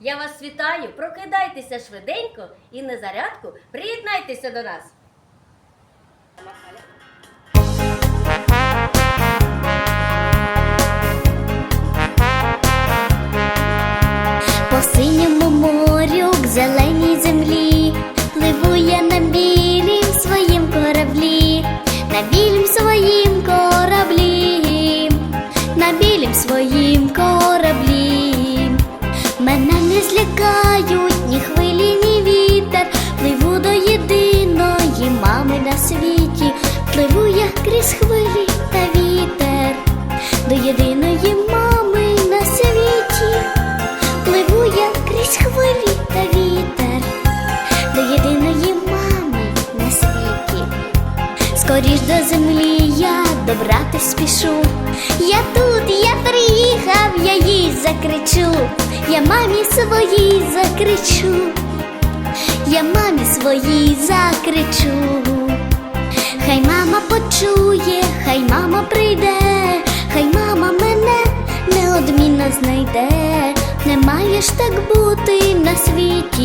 Я вас вітаю, прокидайтеся швиденько і на зарядку приєднайтеся до нас. По синьому морю к зеленій землі Пливу я на білім своїм світі. Пливу я крізь хвилі та вітер, до єдиної мами на світі. Пливу я крізь хвилі та вітер до єдиної мами на світі. Скоріш до землі я добратись спішу. Я тут, я приїхав, я їй закричу, я мамі своїй закричу, я мамі своїй закричу. Прийде, хай мама мене неодмінно знайде. Не маєш так бути на світі.